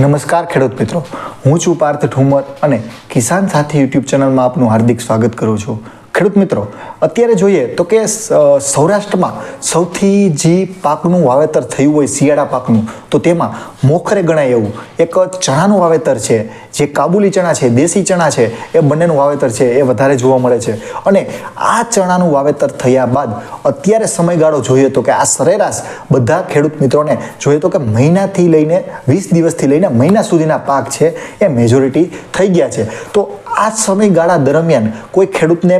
નમસ્કાર ખેડૂત મિત્રો. હું છું પાર્થ ઠુમર અને કિસાન સાથી યુટ્યુબ ચેનલમાં આપનું હાર્દિક સ્વાગત કરું છું. ખેડૂત મિત્રો, અત્યારે જોઈએ તો કે સૌરાષ્ટ્રમાં સૌથી જે પાકનું વાવેતર થયું હોય, શિયાળા પાકનું, તો તેમાં મોખરે ગણાય એવું. એક ચણાનું વાવેતર છે, જે કાબુલી ચણા છે, દેશી ચણા છે, એ બંનેનું વાવેતર છે, એ વધારે જોવા મળે છે. અને આ ચણાનું વાવેતર થયા બાદ અત્યારે સમયગાળો જોઈએ તો કે આ સરેરાશ બધા ખેડૂત મિત્રોને જોઈએ તો કે મહિનાથી લઈને, વીસ દિવસથી લઈને મહિના સુધીના પાક છે, એ મેજોરિટી થઈ ગયા છે. તો આ સમયગાળા દરમિયાન કોઈ ખેડૂતને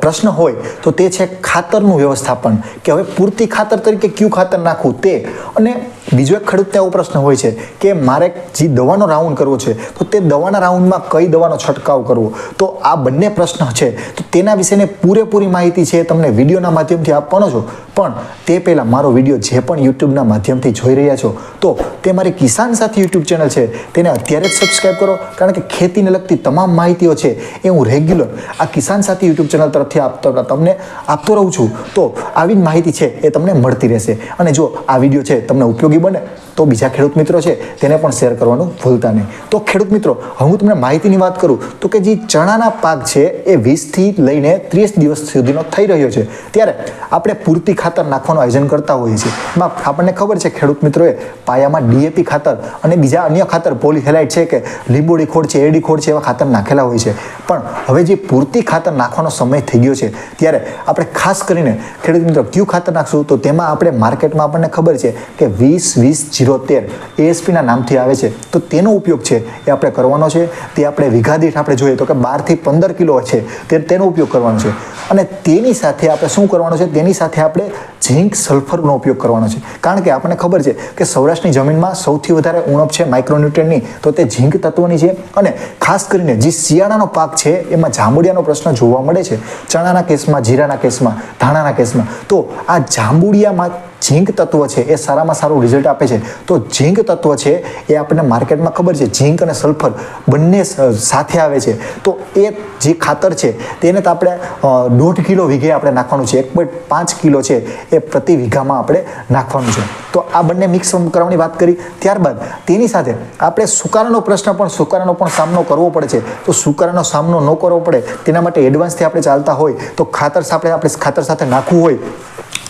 પ્રશ્ન હોય તો તે છે ખાતરનું વ્યવસ્થાપન કે હવે પૂરતી ખાતર તરીકે કયું ખાતર નાખવું તે. અને બીજો એક ખેડૂતને એવો પ્રશ્ન હોય છે કે મારે જે દવાનો રાઉન્ડ કરવો છે, તો તે દવાના રાઉન્ડમાં કઈ દવાનો છંટકાવ કરવો? તો આ બંને પ્રશ્ન છે, તો તેના વિશેની પૂરેપૂરી માહિતી છે તમને વિડીયોના માધ્યમથી આપવાનો છું. પણ તે પહેલાં મારો વીડિયો જે પણ યુટ્યુબના માધ્યમથી જોઈ રહ્યા છો, તો તે મારી કિસાન સાથી યુટ્યુબ ચેનલ છે, તેને અત્યારે જ સબસ્ક્રાઈબ કરો, કારણ કે ખેતીને લગતી તમામ માહિતીઓ છે એ હું રેગ્યુલર આ કિસાન સાથી યુટ્યુબ ચેનલ તરફથી આપતો તમને આપતો રહું છું. તો આવી જ માહિતી છે એ તમને મળતી રહેશે. અને જો આ વીડિયો છે તમને ઉપયોગી બને, તો બીજા ખેડૂત મિત્રો છે, તેને પણ શેર કરવાનું ભૂલતા નહીં. તો ખેડૂત મિત્રો હું તમને માહિતીની વાત કરું, તો કે જે ચણાના પાક છે, એ વીસથી લઈને ત્રીસ દિવસ સુધીનો થઈ રહ્યો છે. ત્યારે આપણે પૂરતી ખાતર નાખવાનું આયોજન કરતા હોઈએ છીએ. એમાં આપણને ખબર છે, ખેડૂત મિત્રોએ પાયામાં ડીએપી ખાતર અને બીજા અન્ય ખાતર, પોલીહેલાઇટ છે કે લીંબોડી ખોડ છે, એડી ખોડ છે, એવા ખાતર નાખેલા હોય છે. પણ હવે જે પૂરતી ખાતર નાખવાનો સમય થઈ ગયો છે, ત્યારે આપણે ખાસ કરીને ખેડૂત મિત્રો, કયું ખાતર નાખશું? તો તેમાં આપણે માર્કેટમાં આપણને ખબર છે કે વીસ વીસ જીરો તેર એએસપીના નામથી આવે છે. તો તેનો ઉપયોગ છે એ આપણે કરવાનો છે. તે આપણે વીઘા દીઠ આપણે જોઈએ તો કે બારથી પંદર કિલો છે. તે તેનો ઉપયોગ કરવાનો છે. અને તેની સાથે આપણે શું કરવાનું છે? તેની સાથે આપણે ઝીંક સલ્ફરનો ઉપયોગ કરવાનો છે. કારણ કે આપણને ખબર છે કે સૌરાષ્ટ્રની જમીનમાં સૌથી વધારે ઉણપ છે માઇક્રોન્યુટ્રનની તો તે ઝીંક તત્વની છે. અને ખાસ કરીને જે શિયાળાનો પાક છે, એમાં જાંબુડિયાનો પ્રશ્ન જોવા મળે છે. ચણાના કેસમાં, જીરાના કેસમાં, ધાણાના કેસમાં. તો આ જાંબુડિયામાં ઝીંક તત્વ છે, એ સારામાં સારું રિઝલ્ટ આપે છે. તો ઝીંક તત્વ છે, એ આપણને માર્કેટમાં ખબર છે, ઝીંક અને સલ્ફર બંને સાથે આવે છે. તો એ જે ખાતર છે, તેને તો આપણે દોઢ કિલો વીઘે આપણે નાખવાનું છે. એક પોઈન્ટ પાંચ કિલો છે, એ પ્રતિ વીઘામાં આપણે નાખવાનું છે. તો આ બંને મિક્સ કરવાની વાત કરી. ત્યારબાદ તેની સાથે આપણે સુકારાનો પ્રશ્ન પણ, સુકારાનો પણ સામનો કરવો પડે છે. તો સુકારાનો સામનો ન કરવો પડે, તેના માટે એડવાન્સથી આપણે ચાલતા હોય, તો ખાતર સાથે આપણે ખાતર સાથે નાખવું હોય.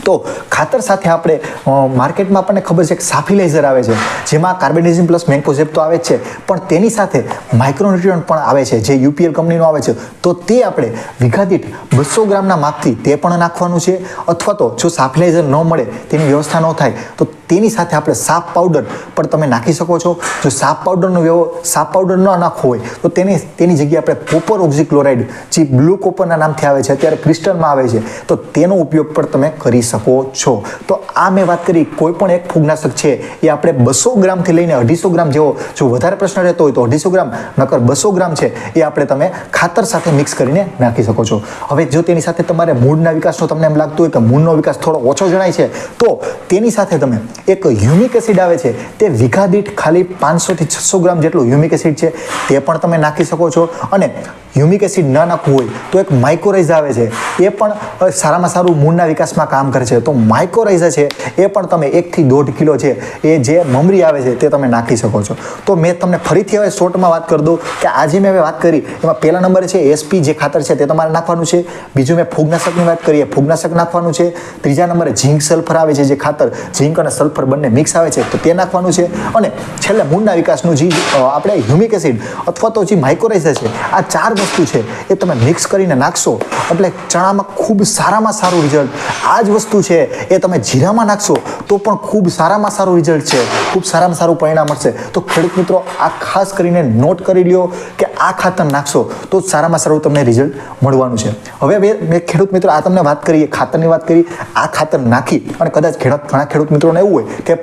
તો ખાતર સાથે આપણે અ, માર્કેટમાં આપણને ખબર છે કે સાફિલાઇઝર આવે છે જેમાં કાર્બેનિઝમ પ્લસ મેન્કોઝેપ તો આવે જ છે પણ તેની સાથે માઇક્રોન્યુટ્રિયન્ટ પણ આવે છે જે યુપીએલ કંપનીનો આવે છે. તો તે આપણે વિઘાદીઠ બસો ગ્રામના માપથી તે પણ નાખવાનું છે અથવા તો જો સાફિલાઇઝર ન મળે તેની વ્યવસ્થા ન થાય તો તેની સાથે આપણે સાફ પાવડર પણ તમે નાખી શકો છો. જો સાફ પાવડરનો વ્યવ સાફ પાવડર ન નાખવો હોય, તો તેની તેની જગ્યાએ આપણે કોપર ઓક્ઝીક્લોરાઇડ જે બ્લુ કોપરના નામથી આવે છે, અત્યારે ક્રિસ્ટલમાં આવે છે, તો તેનો ઉપયોગ પણ તમે કરી શકો છો. તો આ મેં વાત કરી, કોઈ પણ એક ફૂગનાશક છે, એ આપણે બસો ગ્રામથી લઈને અઢીસો ગ્રામ જેવો, જો વધારે પ્રશ્ન રહેતો હોય તો અઢીસો ગ્રામ, નકર બસો ગ્રામ છે, એ આપણે તમે ખાતર સાથે મિક્સ કરીને નાખી શકો છો. હવે જો તેની સાથે તમારે મૂળના વિકાસનો તમને એમ લાગતું હોય કે મૂળનો વિકાસ થોડો ઓછો જણાય છે, તો તેની સાથે તમે એક હ્યુમિક એસિડ આવે છે, તે વીઘા દીઠ ખાલી પાંચસોથી છસો ગ્રામ જેટલું હ્યુમિક એસિડ છે, તે પણ તમે નાખી શકો છો. અને હ્યુમિક એસિડ ન નાખવું હોય તો એક માઇક્રોરાઇઝ આવે છે, એ પણ સારામાં સારું મૂળના વિકાસમાં કામ કરે છે. તો માઇક્રોરાઇઝ છે, એ પણ તમે એકથી દોઢ કિલો છે, એ જે મમરી આવે છે, તે તમે નાખી શકો છો. તો મેં તમને ફરીથી હવે શોર્ટમાં વાત કરી દઉં કે આજે મેં વાત કરી, એમાં પહેલા નંબરે છે એસપી જે ખાતર છે, તે તમારે નાખવાનું છે. બીજું મેં ફૂગનાશકની વાત કરીએ, ફૂગનાશક નાખવાનું છે. ત્રીજા નંબરે ઝીંક સલ્ફર આવે છે, જે ખાતર, ઝીંક અને સલ્ફર બંને મિક્સ આવે છે, તો તે નાખવાનું છે. અને છેલ્લે મૂળના વિકાસનું જે આપણે હ્યુમિક એસિડ અથવા તો જે માઇક્રોરાઇઝર છે, આ ચાર વસ્તુ છે, એ તમે મિક્સ કરીને નાખશો. એટલે ચણામાં ખૂબ સારામાં સારું રિઝલ્ટ આ જ વસ્તુ છે, એ તમે જીરામાં નાખશો, તો પણ ખૂબ સારામાં સારું રિઝલ્ટ છે. ખૂબ સારામાં સારું પરિણામ મળશે. તો ખેડૂત મિત્રો, આ ખાસ કરીને નોટ કરી લ્યો કે આ ખાતર નાખશો, તો સારામાં સારું તમને રિઝલ્ટ મળવાનું છે. હવે મેં ખેડૂત મિત્રો, આ તમને વાત કરી ખાતરની વાત કરી આ ખાતર નાખી, અને કદાચ ખેડૂત ઘણા ખેડૂત મિત્રોને એવું હોય કે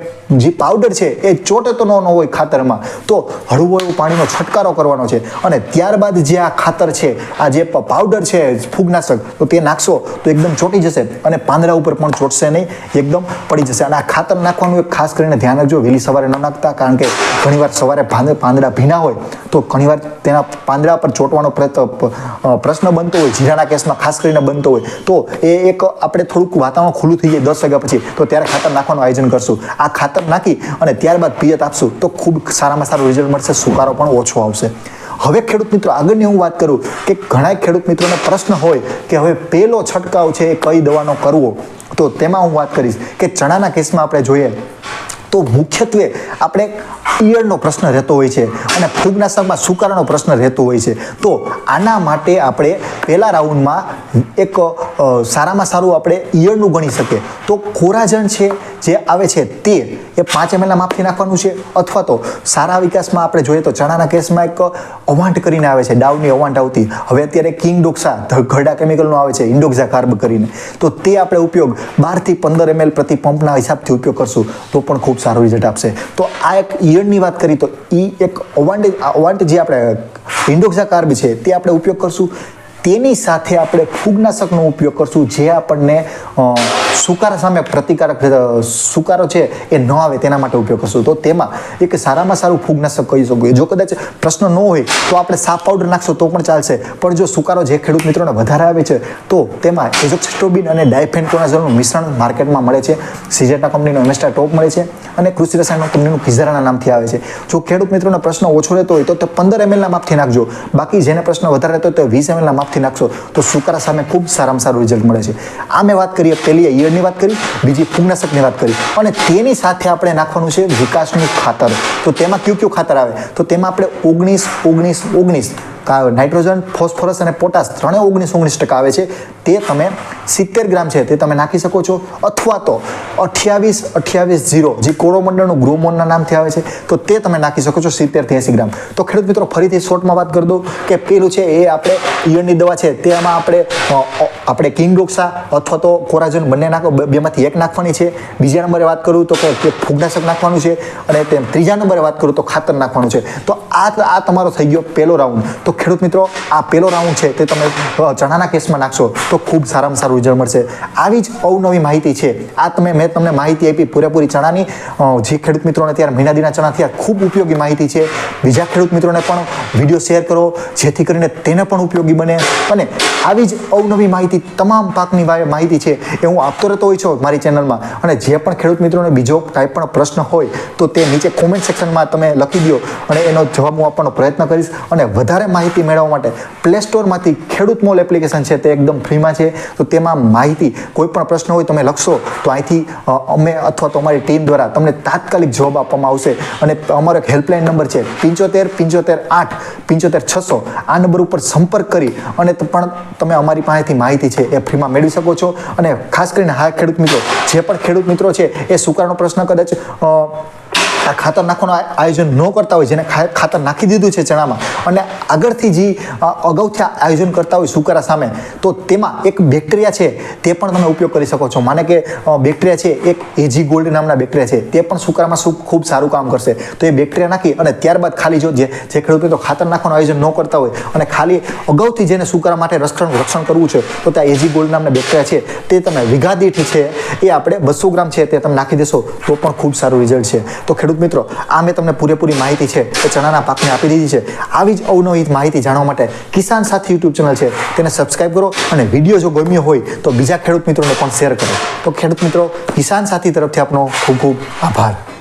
જે પાવડર છે એ ચોટે તો ન હોય ખાતરમાં, તો હળવો એવું પાણીનો છંટકારો કરવાનો છે. અને ત્યારબાદ જે આ ખાતર છે, આ જે પાવડર છે, ફૂગનાશક, તો તે નાખશો તો એકદમ ચોંટી જશે અને પાંદડા ઉપર પણ ચોટશે નહીં, એકદમ પડી જશે. અને આ ખાતર નાખવાનું એક ખાસ કરીને ધ્યાન રાખજો. વહેલી સવારે ન નાખતા, કારણ કે ઘણીવાર સવારે પાંદડા ભીના હોય, તો ઘણીવાર તેના પાંદડા પર ચોંટવાનો પ્રશ્ન બનતો હોય જીરાના કેસમાં ખાસ કરીને બનતો હોય. તો એ એક આપણે થોડુંક વાતાવરણ ખુલ્લું થઈ જાય દસ વાગ્યા પછી, તો ત્યારે ખાતર નાખવાનું આયોજન કરશો. કરશું. આ ખાતર નાખી અને ત્યારબાદ પિયત આપશું. તો ખૂબ સારામાં સારું રિઝલ્ટ મળશે. સુકારો પણ ઓછો આવશે. હવે ખેડૂત મિત્રો, આગળની હું વાત કરું કે ઘણા ખેડૂત મિત્રોને પ્રશ્ન હોય કે હવે પેલો છંટકાવ છે એ કઈ દવાનો કરવો? તો તેમાં હું વાત કરીશ કે ચણાના કેસમાં આપણે જોઈએ તો મુખ્યત્વે આપણે ઈયળનો પ્રશ્ન રહેતો હોય છે અને ફૂગના ફૂગનાશકમાં સુકારાનો પ્રશ્ન રહેતો હોય છે? તો આના માટે આપણે પહેલા રાઉન્ડમાં એક સારામાં સારું આપણે ઈયળનું ગણી શકીએ. તો કોરાજન છે, જે આવે છે તે એ પાંચ એમએલના માપથી નાખવાનું છે અથવા તો સારા વિકાસમાં આપણે જોઈએ તો ચણાના કેસમાં એક અવાંટ કરીને આવે છે, ડાઉની અવાંટ આવતી. હવે અત્યારે કિંગ ડોક્સા ઘરડા કેમિકલનો આવે છે ઇન્ડોક્ઝા કાર્બ કરીને. તો તે આપણે ઉપયોગ બારથી પંદર એમએલ પ્રતિ પંપના હિસાબથી ઉપયોગ કરશું. તો પણ ખૂબ સારું રિઝલ્ટ આપશે. તો આ એક ઈયળની વાત કરી, તો એ એક અવાંટ અવાંટ જે આપણે ઇન્ડોક્ઝા કાર્બ છે, તે આપણે ઉપયોગ કરશું. તેની સાથે આપણે ફૂગનાશકનો ઉપયોગ કરશું જે આપણને સુકારા સામે પ્રતિકારક સુકારો છે એ ન આવે તેના માટે ઉપયોગ કરશું. તો તેમાં એક સારામાં સારું ફૂગનાશક કહી શકું જો કદાચ પ્રશ્ન ન હોય તો આપણે સાફ પાવડર નાખશો તો પણ ચાલશે. પણ જો સુકારો જે ખેડૂત મિત્રોને વધારે આવે છે, તો તેમાં એઝોક્સિસ્ટ્રોબિન અને ડાયફેન્ટોનાઝોલનું મિશ્રણ માર્કેટમાં મળે છે. સિઝેટા કંપનીનો એમેસ્ટા ટોપ મળે છે અને કૃષિ રસાયણ કંપનીનું કિઝારાના નામથી આવે છે. જો ખેડૂત મિત્રોનો પ્રશ્ન ઓછો રહેતો હોય તો તે પંદર એમએલના માપથી નાખજો. બાકી જેને પ્રશ્ન વધારે રહેતો હોય તો વીસ એમએલના માપથી નાખશો તો સુકારા સામે ખૂબ સારામાં સારું રિઝલ્ટ મળે છે. આ મેં વાત કરી પહેલી ઈયળની વાત કરી, બીજી ફૂગનાશકની વાત કરી. અને તેની સાથે આપણે નાખવાનું છે વિકાસનું ખાતર. તો તેમાં કયું કયું ખાતર આવે? તો તેમાં આપણે ઓગણીસ ઓગણીસ ઓગણીસ નાઇટ્રોજન, ફોસ્ફરસ અને પોટાશ ત્રણેય ઓગણીસ ઓગણીસ ટકા આવે છે. તે તમે સિત્તેર ગ્રામ છે તે તમે નાખી શકો છો. અથવા તો અઠ્યાવીસ અઠ્યાવીસ ઝીરો જે કોરોમંડળનું ગ્રોમોનના નામથી આવે છે, તો તે તમે નાખી શકો છો સિત્તેરથી એંસી ગ્રામ. તો ખેડૂત મિત્રો, ફરીથી શોર્ટમાં વાત કરી દઉં કે પેલું છે એ આપણે ઈયળની દવા છે, તેમાં આપણે આપણે કિંગ ડોક્સા અથવા તો કોરાજન બંને નાખો બેમાંથી એક નાખવાની છે. બીજા નંબરે વાત કરું તો કે ફૂગનાશક નાખવાનું છે અને તેમ ત્રીજા નંબરે વાત કરું તો ખાતર નાખવાનું છે. તો આ આ તમારો થઈ ગયો પહેલો રાઉન્ડ. તો ખેડૂત મિત્રો, આ પહેલો રાઉન્ડ છે તે તમે ચણાના કેસમાં નાખશો તો ખૂબ સારામાં સારું રિઝલ્ટ મળશે. આવી જ અવનવી માહિતી છે. આ તમે, મેં તમને માહિતી આપી પૂરેપૂરી ચણાની. જે ખેડૂત મિત્રોને ત્યારે મહિનાદીના ચણાથી ચણા થયા, ખૂબ ઉપયોગી માહિતી છે. બીજા ખેડૂત મિત્રોને પણ વીડિયો શેર કરો, જેથી કરીને તેને પણ ઉપયોગી બને. અને આવી જ અવનવી માહિતી, તમામ પાકની માહિતી છે એ હું આપતો રહેતો હોય છું મારી ચેનલમાં. અને જે પણ ખેડૂત મિત્રોને બીજો કાંઈ પણ પ્રશ્ન હોય, તો તે નીચે કોમેન્ટ સેક્શનમાં તમે લખી દો અને એનો જવાબ હું આપવાનો પ્રયત્ન કરીશ. અને વધારે માહિતી મેળવવા માટે પ્લે સ્ટોરમાંથી ખેડૂત મોલ એપ્લિકેશન છે તે એકદમ ફ્રીમાં છે. તો તેમાં માહિતી, કોઈ પણ પ્રશ્ન હોય તમે લખશો, તો અહીંથી અમે અથવા તો અમારી ટીમ દ્વારા તમને તાત્કાલિક જવાબ આપવામાં આવશે. અને અમારો એક હેલ્પલાઇન નંબર છે પિંચોતેર પિંચોતેર, આઠ, પિંચોતેર, છસો. આ નંબર ઉપર સંપર્ક કરી અને પણ તમે અમારી પાસેથી માહિતી છે એ ફ્રીમાં મેળવી શકો છો. અને ખાસ કરીને હા ખેડૂત મિત્રો, જે પણ ખેડૂત મિત્રો છે એ સુકારનો પ્રશ્ન કદાચ આ ખાતર નાખવાનું આયોજન ન કરતા હોય, જેને ખાતર નાખી દીધું છે ચણામાં, અને આગળથી જે અગાઉથી આયોજન કરતા હોય સુકારા સામે, તો તેમાં એક બેક્ટેરિયા છે, તે પણ તમે ઉપયોગ કરી શકો છો. માને કે બેક્ટેરિયા છે, એક એજી ગોલ્ડ નામના બેક્ટેરિયા છે, તે પણ સુકારામાં શું ખૂબ સારું કામ કરશે. તો એ બેક્ટેરિયા નાખી અને ત્યારબાદ ખાલી જો જે ખેડૂત મિત્રો ખાતર નાખવાનું આયોજન ન કરતા હોય, અને ખાલી અગાઉથી જેને સુકારા માટે રક્ષણ રક્ષણ કરવું છે, તો ત્યાં એજી ગોલ્ડ નામના બેક્ટેરિયા છે, તે તમે વિઘાદીઠ છે, એ આપણે બસો ગ્રામ છે, તે તમે નાખી દેશો, તો પણ ખૂબ સારું રિઝલ્ટ છે. તો ખેડૂત મિત્રો, આ મેં તમને પૂરેપૂરી માહિતી છે એ ચણાના પાકને આપી દીધી છે. આવી જ અવનવી માહિતી જાણવા માટે કિસાન સાથી યુટ્યુબ ચેનલ છે. તેને સબસ્ક્રાઇબ કરો અને વીડિયો જો ગમ્યો હોય તો બીજા ખેડૂત મિત્રોને પણ શેર કરો. તો ખેડૂત મિત્રો, કિસાન સાથી તરફથી આપનો ખૂબ ખૂબ આભાર.